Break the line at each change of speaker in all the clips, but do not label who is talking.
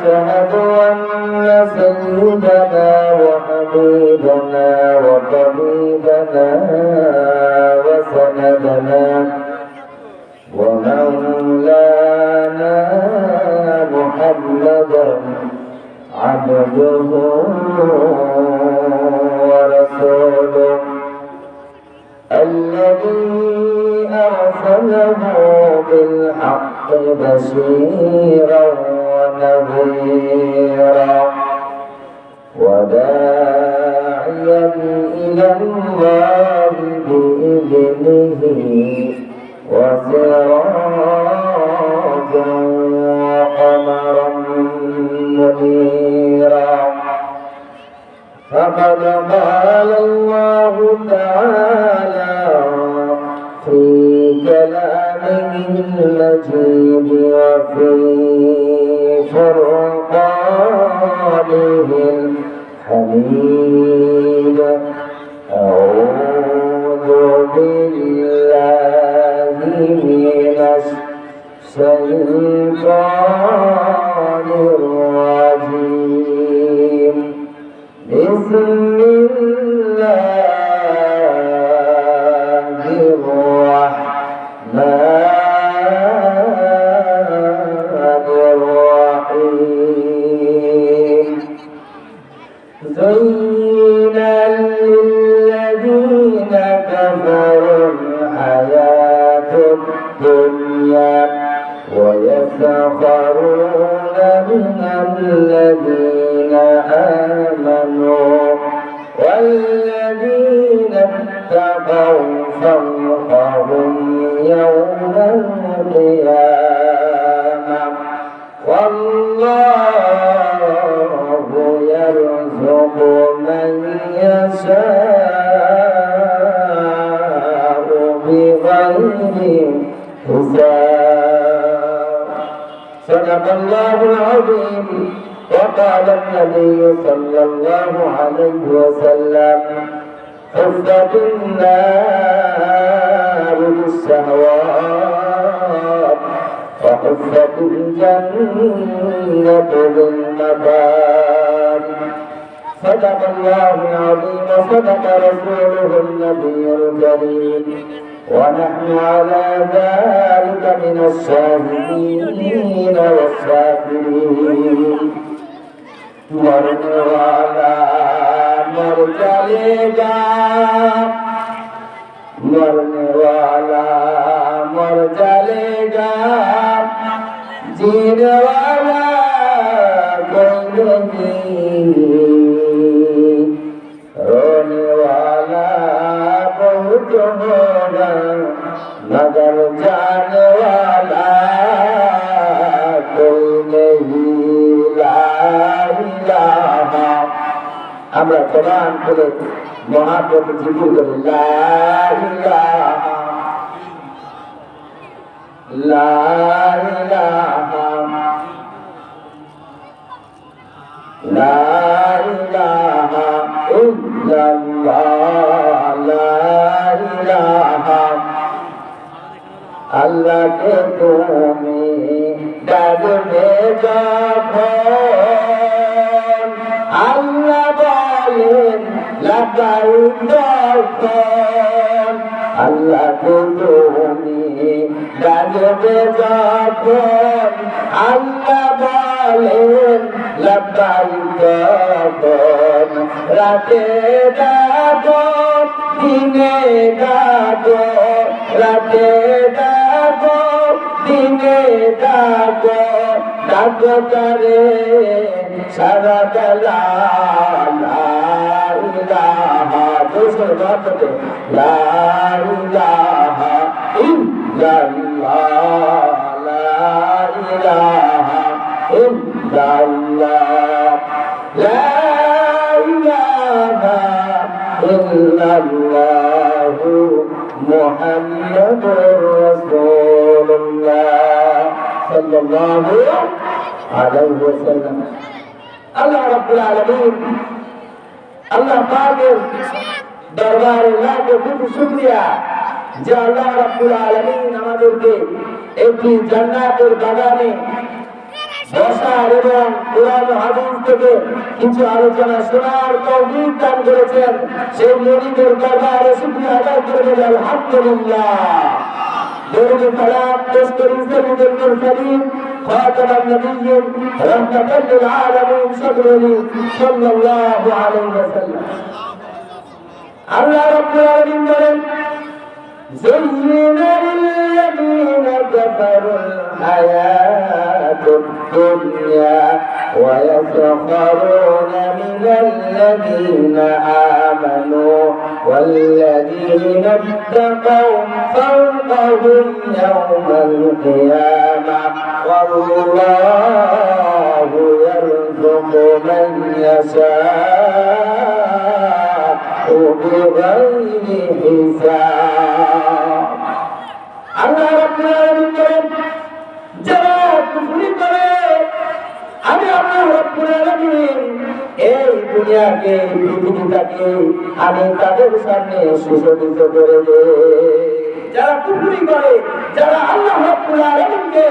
ونشهد أن سيدنا وحبيبنا وطبيبنا وسندنا ومولانا محمدا عبده ورسوله الذي أرسله بالحق بشيرا những اتقوا فوقهم يوم القيامة. والله يرزق من يشاء بغير حساب. صدق الله العظيم. وقال النبي صلى الله عليه وسلم حفت النار بالشهوات وحفت الجنة بالمكان صدق الله العظيم وصدق رسوله النبي الكريم. ونحن على ذلك من الشاهدين والشاكرين. না মগর জানওয়ালা কোই নেই আমরা কোরআন করে মহাপ্রভু জিকির করি লা ইলাহা লা ইলাহা লা ইলাহা আল্লাহকে তুমি ডাকবে যখন আল্লাহ বলেন লাগাই তখন আল্লাহকে তুমি ডাকবে যখন আল্লাহ বলেন লব্বাই তখন রাতে ডাকো দিনে ডাকো রাতে ডাকো দিনে ডাকো ডাকো করে। সারা বেলা লা ইলাহা দুসর বাততে লা ইলাহা ইল্লাল্লাহ লা ইলাহা ইল্লাল্লাহ লা ইলাহা ইল্লাল্লাহ মুহাম্মাদুর রাসূলুল্লাহ সাল্লাল্লাহু আলাইহি ওয়াসাল্লাম। আল্লাহ রাব্বুল আলামিন আল্লাহ পাকের দরবারে লাখো কোটি শুকরিয়া যে আল্লাহ রাব্বুল আলামিন আমাদেরকে একটি জান্নাতের বাগানে বসার এবং কোরআন হাদিস থেকে কিছু আলোচনা শোনার তৌফিক দান করেছেন। সেই মনিবের দরবারে শুকরিয়া আদায় করে আলহামদুলিল্লাহ। نور الكلام دستور سيد المرسلين خاتم النبي رحمة للعالمين صدره صلى الله عليه وسلم. الله رب العالمين بلد زين للذين كفروا الحياة الدنيا ويسخرون من الذين آمنوا. والذين اتقوا فوقهم يوم القيامة والله يرزق من يشاء بغير حساب আল্লাহ রাব্বুল আলামিন বলেন যারা কুফরি করে আমি আল্লাহ রাব্বুল আলামিন এই দুনিয়াকে পৃথিবীটাকে আমি তাদের সামনে সুশোভিত করে দেই যারা কুফরি করে, যারা আল্লাহ রাব্বুল আলামিনকে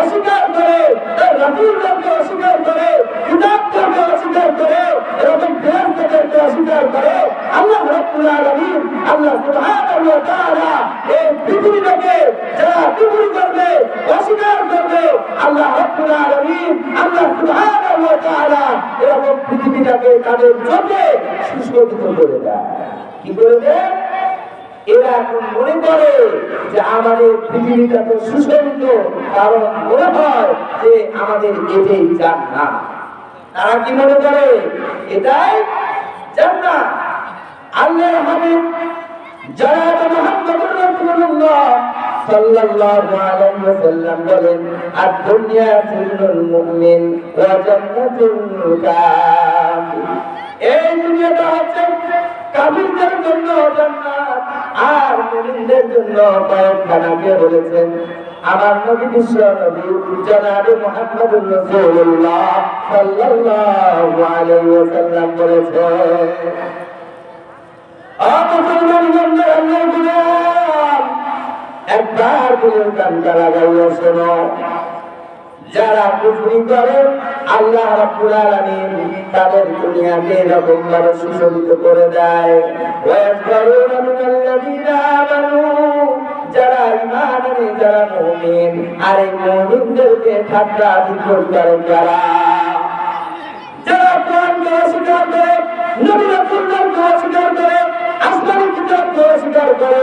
অস্বীকার করে, তার রাসূলকে অস্বীকার করে কিতাবকে অস্বীকার করে, এরকম ফেরেশতাদেরকে অস্বীকার করে, আল্লাহ রাব্বুল আলামিন, আল্লাহ সুবহানাহু ওয়া তাআলা এই পৃথিবীটাকে যারা কুফরি করবে, অস্বীকার করবে, আল্লাহ রাব্বুল আলামিন, আল্লাহ সুবহানাহু ওয়া তাআলা এরকম পৃথিবীটাকে তাদের চোখে সুশোভিত করে দেয়। কি করে দেয়? এরা এখন মনে করে যে আমাদের পৃথিবীটা তো সুশোভিত, কারণ মনে হয় যে আমাদের এটাই যান না। তারা কি মনে করে? এটাই যান না আল্লাহ হাবিব জনাব মুহাম্মদুর রাসূলুল্লাহ সাল্লাল্লাহু আলাইহি ওয়াসাল্লাম বলেন আদ-দুনিয়া সিজনুল মুমিন ওয়া জান্নাতুল কাফির। এই দুনিয়াটা হচ্ছে কাফিরদের জন্য জান্নাত। আর মুমিনদের জন্য কয়েকখানা বলেছেন আমার নবী বিশ্ব নবী, জনাবে মুহাম্মদুর রাসূলুল্লাহ সাল্লাল্লাহু আলাইহি ওয়াসাল্লাম বলেছেন একবারগুলোর লাগাইয়া শোনো। যারা কুফরি করে আল্লাহ তাদের দুনিয়াকে এরকম ভাবে সুশোভিত করে দেয়। যারা ঈমান যারা মুমিন, আর এই ঠাট্টা করে যারা আসমানি কিতাবকে অস্বীকার করে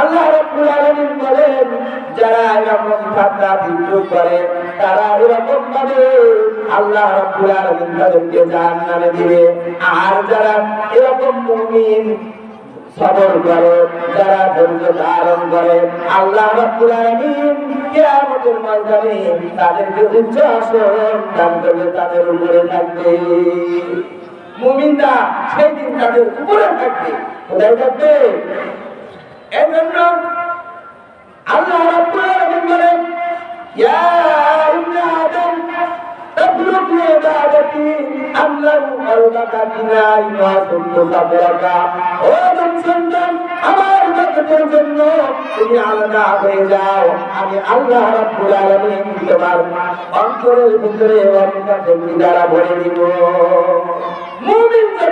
আল্লাহ রাব্বুল আলামিন বলেন, যারা এরকম ঠাট্টা বিদ্রুপ করে, তারা এরকম ভাবে আল্লাহ রাব্বুল আলামিন তাদেরকে জাহান্নামে দিবে। আর যারা এরকম মুমিন সবর করে, যারা ধৈর্য ধারণ করে, আল্লাহ রাব্বুল আলামিন কিয়ামতের ময়দানে তাদেরকে উচ্চ আসন দান করবে, তাদের উপরে থাকবে। মুমিনরা সেই দিন তাদের উপরে থাকবে। কোথায় থাকবে? এজন্য আল্লাহ রাব্বুল আলামিন বলেন ইয়া ইবনে আদম আমার ইবাদতের তুমি আলাদা হয়ে যাও। আমি আল্লাহ রাব্বুল আলামিন তোমার অন্তরের ভিতরে অন্তর জমি ভরে দিব। মুমিন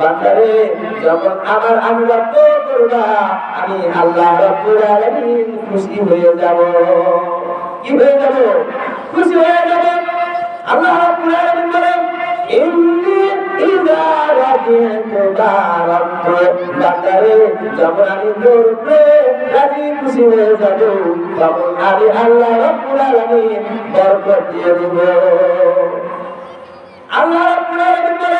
বান্দারে, যখন আমার আমি রব্ব করবা, আমি আল্লাহ রব্বুল আলামিন খুশি হয়ে যাব। কি হয়ে যাব? খুশি হয়ে যাব? আল্লাহ রব্বুল আলামিন বলেন, ইন্নি ইযা রাজিতু বারাকতু বান্দারে, যখন আমি করবে রাজি খুশি হয়ে যাব, তখন আমি আল্লাহ রব্বুল আলামিন বরকত দিয়ে দেব। আল্লাহ রাব্বুল আলামিন বলেন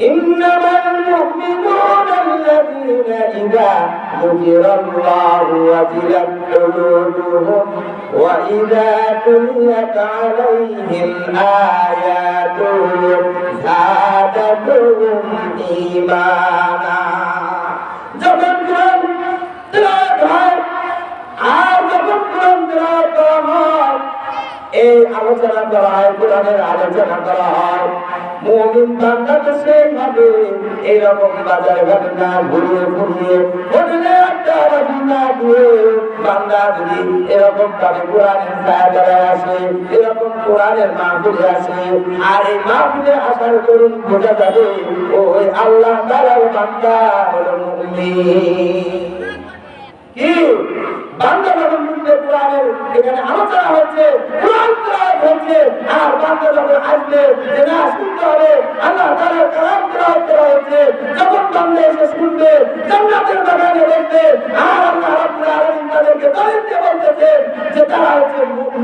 إنما المؤمنون الذين إذا ذكر الله وجلت قلوبهم وإذا تليت عليهم آياته زادتهم إيمانا যখন কোরআন তেলাওয়াত হয় আর যখন কোরআন তেলাওয়াত করা হয় এই আলোচনা করা হয় কোরআনের আলোচনা করা হয় মুমিন বান্দা তো সেইভাবে এইরকম বাজার ঘাটে না ঘুরিয়ে ঘুরিয়ে হোটেলে একটা না দিয়ে বান্দা যদি এরকম ভাবে কোরআনের ছায়া আসে, এরকম কোরআনের মাহফিলে আসে। আর এই মাহফিলে আসার করুন বোঝা যাবে, ওই আল্লাহ তাআলার বান্দা হলো মুমিন। কি? বাংলা যখন হচ্ছে আর বাংলা যখন আসবে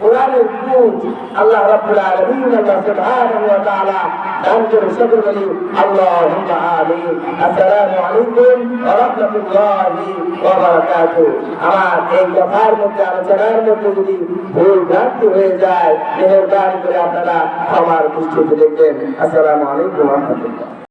কোরআনের বুঝ আল্লাহ রাব্বুল আলামিন আল্লাহ সুবহানাহু ওয়া তাআলা দান করে সকল বলি, আল্লাহুম্মা আমিন। আসসালামু আলাইকুম ওয়া রাহমাতুল্লাহি ওয়া বারাকাতুহু। আমার এই কথার মধ্যে, আলোচনার মধ্যে যদি ভুল ভ্রান্তি হয়ে যায়, মেহেরবানি করে আপনারা ক্ষমার দৃষ্টিতে দেখবেন। আসসালামু আলাইকুম